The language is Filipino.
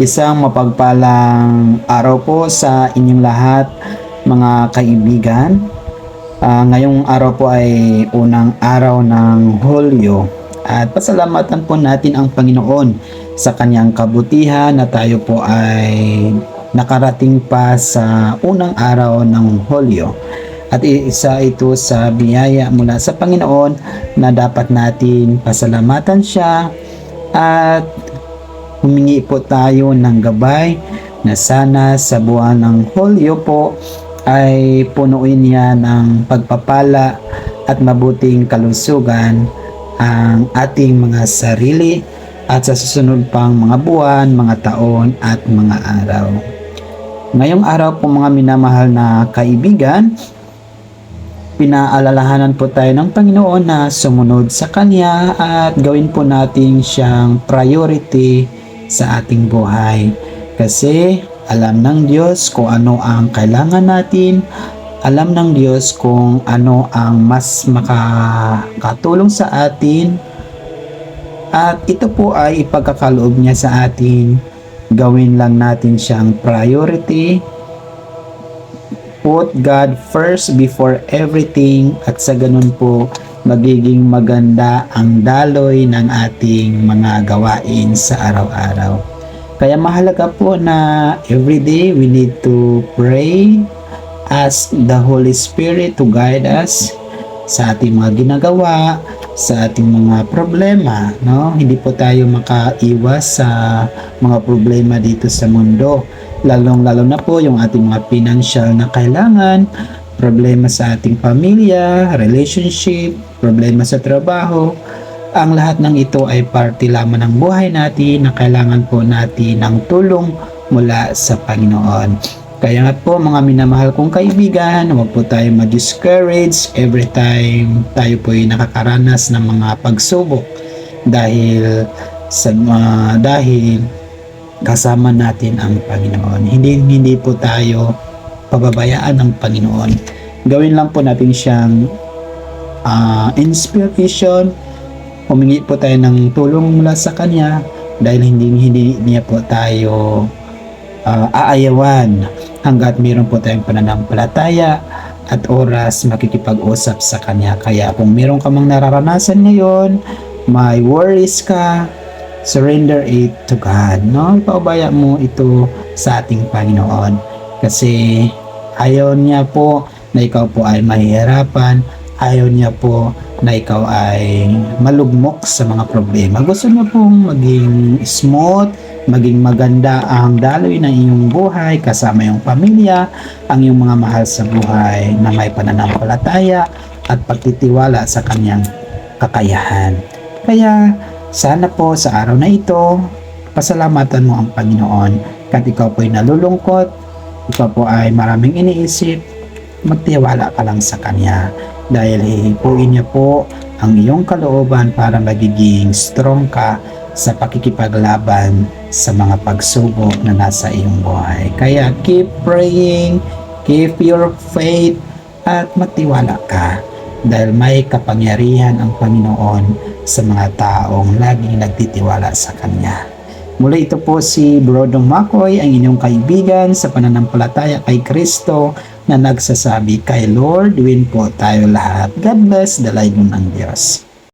Isang mapagpalang araw po sa inyong lahat mga kaibigan. Ah, ngayong araw po ay unang araw ng Hulyo at pasalamatan po natin ang Panginoon sa kanyang kabutihan na tayo po ay nakarating pa sa unang araw ng Hulyo. At isa ito sa biyaya mula sa Panginoon na dapat natin pasalamatan siya at humingi po tayo ng gabay na sana sa buwan ng Hulyo po ay punuin niya ng pagpapala at mabuting kalusugan ang ating mga sarili at sa susunod pang mga buwan, mga taon at mga araw. Ngayong araw po mga minamahal na kaibigan, pinaalalahanan po tayo ng Panginoon na sumunod sa Kanya at gawin po natin siyang priority sa ating buhay. Kasi alam ng Diyos kung ano ang kailangan natin, alam ng Diyos kung ano ang mas makakatulong sa atin at ito po ay ipagkakaloob niya sa atin. Gawin lang natin siyang priority put God first before everything at sa ganun po magiging maganda ang daloy ng ating mga gawain sa araw-araw. Kaya mahalaga po na everyday we need to pray, ask the Holy Spirit to guide us sa ating mga ginagawa, sa ating mga problema, no? Hindi po tayo makaiwas sa mga problema dito sa mundo lalong-lalo na po yung ating mga financial na kailangan, problema sa ating pamilya, relationship, problema sa trabaho. Ang lahat ng ito ay parte lamang ng buhay natin na kailangan po natin ng tulong mula sa Panginoon. Kaya nga po mga minamahal kong kaibigan, huwag po tayo ma-discourage every time tayo po ay nakakaranas ng mga pagsubok dahil sa uh, dahil kasama natin ang Panginoon. Hindi hindi po tayo pababayaan ng Panginoon. Gawin lang po natin siyang uh, inspiration. Humingi po tayo ng tulong mula sa Kanya dahil hindi hindi niya po tayo uh, aayawan hanggat meron po tayong pananampalataya at oras makikipag-usap sa Kanya. Kaya kung meron ka mang nararanasan ngayon, may worries ka, surrender it to God. No? Ipaubaya mo ito sa ating Panginoon. Kasi ayaw niya po na ikaw po ay mahihirapan. Ayaw niya po na ikaw ay malugmok sa mga problema. Gusto niya pong maging smooth, maging maganda ang daloy ng iyong buhay kasama yung pamilya, ang iyong mga mahal sa buhay na may pananampalataya at pagtitiwala sa kanyang kakayahan. Kaya sana po sa araw na ito, pasalamatan mo ang Panginoon. Kahit ikaw po ay nalulungkot, ikaw po ay maraming iniisip, magtiwala ka lang sa Kanya dahil hihipuin niya po ang iyong kalooban para magiging strong ka sa pakikipaglaban sa mga pagsubok na nasa iyong buhay. Kaya keep praying, keep your faith, at magtiwala ka dahil may kapangyarihan ang Panginoon sa mga taong laging nagtitiwala sa Kanya. Muli ito po si Brodong Makoy, ang inyong kaibigan sa pananampalataya kay Kristo na nagsasabi kay Lord, win po tayo lahat. God bless the light ng Diyos.